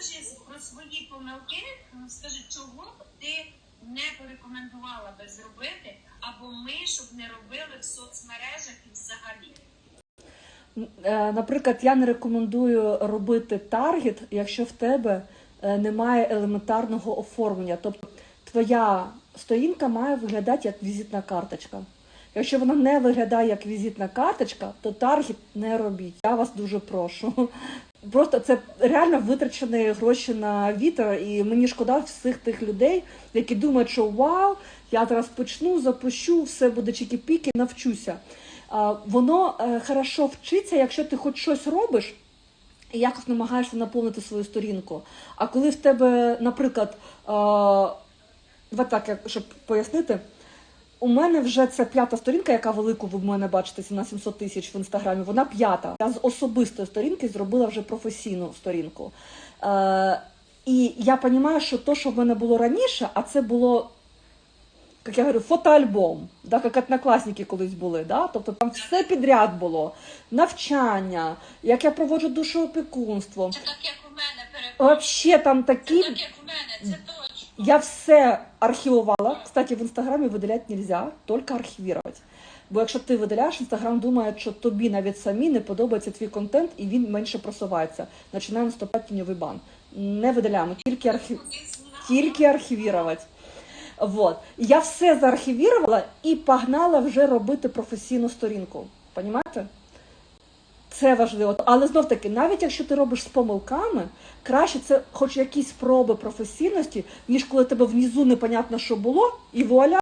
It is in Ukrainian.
розкажи про свої помилки, ну, скажи, чого б ти не порекомендувала би зробити, або ми, щоб не робили в соцмережах і взагалі. Е, Наприклад, я не рекомендую робити таргет, якщо в тебе е, немає елементарного оформлення. Тобто твоя сторінка має виглядати як візитна карточка. Якщо вона не виглядає як візитна карточка, то таргет не робіть. Я вас дуже прошу. Просто це реально витрачені гроші на вітер, і мені шкода всіх тих людей, які думають, що вау, я зараз почну, запущу, все буде чікі-піки, навчуся. Воно е, хорошо вчиться, якщо ти хоч щось робиш і якось намагаєшся наповнити свою сторінку. А коли в тебе, наприклад, е, так, щоб пояснити, у мене вже це п'ята сторінка, яка велику ви в мене бачите на 700 тисяч в інстаграмі. Вона п'ята. Я з особистої сторінки зробила вже професійну сторінку. Е, і я розумію, що то, що в мене було раніше, а це було як я говорю, фотоальбом, да, як однокласники колись були. Да? Тобто там все підряд було, навчання, як я проводжу душоопікунство. Це так, як у мене перепрошую. Взагалі там такі. Так, як у мене, це точно. Я все архівувала. Кстати, в інстаграмі видаляти нельзя, тільки архівувати. Бо якщо ти видаляєш, інстаграм думає, що тобі навіть самі не подобається твій контент і він менше просувається. Починає наступати тіньовий бан. Не видаляємо, тільки архів тільки архівувати. Вот. Я все заархівувала і погнала вже робити професійну сторінку. Понімаєте? Це важливо. Але знов таки, навіть якщо ти робиш з помилками, краще це хоч якісь спроби професійності, ніж коли тебе внизу непонятно, що було, і вуаля,